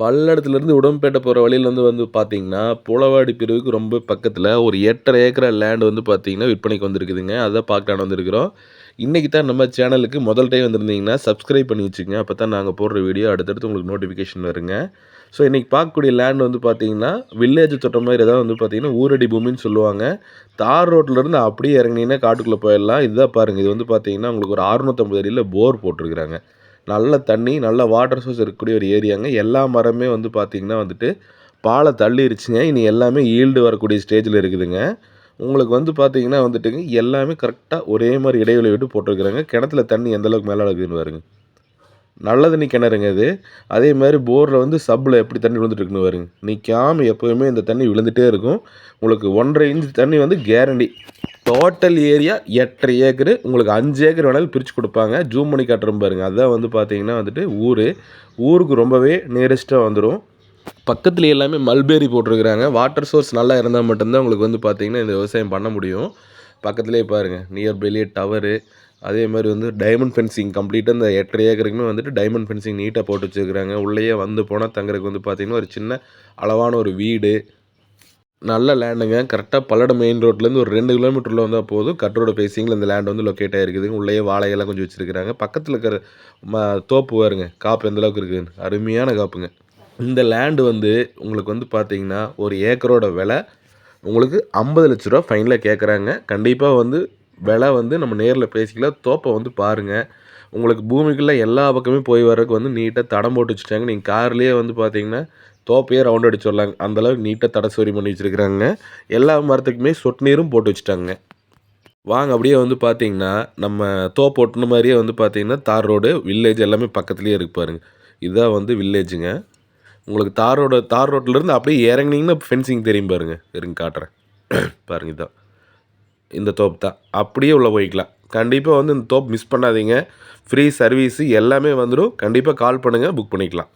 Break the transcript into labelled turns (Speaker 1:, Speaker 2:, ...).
Speaker 1: பல்லடத்துலேருந்து உடம்பேட்டை போகிற வழியில் வந்து வந்து பார்த்தீங்கன்னா புலவாடி பிரிவுக்கு ரொம்ப பக்கத்தில் ஒரு எட்டரை ஏக்கரா லேண்டு வந்து பார்த்தீங்கன்னா விற்பனைக்கு வந்திருக்குதுங்க. அதை பார்க்கலான்னு வந்திருக்கிறோம். இன்றைக்கி தான் நம்ம சேனலுக்கு முதல் டைம் வந்திருந்தீங்கன்னா சப்ஸ்கிரைப் பண்ணி வச்சுங்க அப்போ தான் நாங்கள் போடுற வீடியோ அடுத்தடுத்து உங்களுக்கு நோட்டிஃபிகேஷன் வருங்க. ஸோ இன்றைக்கி பார்க்கக்கூடிய லேண்ட் வந்து பார்த்தீங்கன்னா வில்லேஜ் தொட்ட மாதிரி ஏதாவது வந்து பார்த்திங்கன்னா ஊரடி பூமின்னு சொல்லுவாங்க. தார் ரோட்டிலேருந்து அப்படியே இறங்குனீங்கன்னா காட்டுக்குள்ளே போயிடலாம். இதுதான் பாருங்கள் இது வந்து பார்த்தீங்கன்னா உங்களுக்கு ஒரு அறுநூற்றம்பது அடியில் போர் போட்டிருக்கிறாங்க. நல்ல தண்ணி நல்ல வாட்டர் சோர்ஸ் இருக்கக்கூடிய ஒரு ஏரியாங்க எல்லா மரமே வந்து பார்த்திங்கன்னா வந்துட்டு பாலை தள்ளிருச்சுங்க. இனி எல்லாமே ஈல்டு வரக்கூடிய ஸ்டேஜில் இருக்குதுங்க. உங்களுக்கு வந்து பார்த்தீங்கன்னா வந்துட்டுங்க எல்லாமே கரெக்டாக ஒரே மாதிரி இடைவெளி விட்டு போட்டிருக்கிறாங்க. கிணத்துல தண்ணி எந்தளவுக்கு மேலே இருக்குதுன்னு வருங்க நல்ல தண்ணி கிணறுங்க இது. அதே மாதிரி போரில் வந்து சப்பில் எப்படி தண்ணி விழுந்துட்டு இருக்குன்னு நிற்காமல் எப்போவுமே இந்த தண்ணி விழுந்துகிட்டே இருக்கும். உங்களுக்கு ஒன்றரை இன்ச் தண்ணி வந்து கேரண்டி டோட்டல் ஏரியா எட்டரை ஏக்கரு. உங்களுக்கு அஞ்சு ஏக்கர் வேணாலும் பிரித்து கொடுப்பாங்க. ஜூம் பண்ணி காட்டுறோம் பாருங்கள் அதுதான் வந்து பார்த்தீங்கன்னா வந்துட்டு ஊர். ஊருக்கு ரொம்பவே நியரஸ்ட்டாக வந்துடும் பக்கத்தில் எல்லாமே மல்பேரி போட்டிருக்கிறாங்க. வாட்டர் சோர்ஸ் நல்லா இருந்தால் மட்டும்தான் உங்களுக்கு வந்து பார்த்திங்கன்னா இந்த விவசாயம் பண்ண முடியும். பக்கத்துலேயே பாருங்கள் நியர்பைலேயே டவரு அதே மாதிரி வந்து டைமண்ட் ஃபென்சிங் கம்ப்ளீட்டாக இந்த எட்டரை ஏக்கருக்குமே வந்துட்டு டைமண்ட் ஃபென்சிங் நீட்டாக போட்டு வச்சுருக்காங்க உள்ளேயே வந்து போனால் தங்குறதுக்கு வந்து பார்த்திங்கன்னா ஒரு சின்ன அளவான ஒரு வீடு. நல்ல லேண்டுங்க கரெக்டாக பல்லடம் மெயின் ரோட்லேருந்து ஒரு ரெண்டு கிலோமீட்டரில் வந்தால் போதும். கட்டரோட ஃபேஸிங்கில் இந்த லேண்ட் வந்து லொக்கேட் ஆகிருக்குது உள்ளேயே வாழையெல்லாம் கொஞ்சம் வச்சுருக்கிறாங்க. பக்கத்தில் இருக்கிற ம தோப்பு வருங்க காப்பு எந்தளவுக்கு இருக்குதுன்னு அருமையான காப்புங்க. இந்த லேண்டு வந்து உங்களுக்கு வந்து பார்த்தீங்கன்னா ஒரு ஏக்கரோட விலை உங்களுக்கு ஐம்பது லட்ச ரூபா ஃபைனலாக கேட்குறாங்க கண்டிப்பாக வந்து விலை வந்து நம்ம நேரில் பேசிக்கலாம். தோப்பை வந்து பாருங்கள் உங்களுக்கு பூமிக்குள்ளே எல்லா பக்கமே போய் வர்றதுக்கு வந்து நீட்டாக தடம் போட்டு வச்சுட்டாங்க. நீங்கள் கார்லேயே வந்து பார்த்தீங்கன்னா தோப்பையே ரவுண்ட் அடிச்சு வரலாங்க அந்தளவுக்கு நீட்டாக தடை சோரி பண்ணி வச்சுருக்குறாங்க. எல்லா மரத்துக்குமே சொட்டு நீரும் போட்டு வச்சுட்டாங்க. வாங்க அப்படியே வந்து பார்த்தீங்கன்னா நம்ம தோப்பு ஒட்டின மாதிரியே வந்து பார்த்தீங்கன்னா தார் ரோடு வில்லேஜ் எல்லாமே பக்கத்துலேயே இருக்கு பாருங்க. இதுதான் வந்து வில்லேஜுங்க உங்களுக்கு தார் ரோடு தார் ரோட்லேருந்து அப்படியே இறங்குனீங்கன்னா ஃபென்சிங் தெரியும் பாருங்கள் இருங்க காட்டுறேன். பாருங்க இதுதான் இந்த தோப்பு தான். அப்படியே உள்ளே போய்க்கலாம். கண்டிப்பாக வந்து இந்த தோப் மிஸ் பண்ணாதீங்க. ஃப்ரீ சர்வீஸு எல்லாமே வந்துடும் கண்டிப்பாக கால் பண்ணுங்கள் புக் பண்ணிக்கலாம்.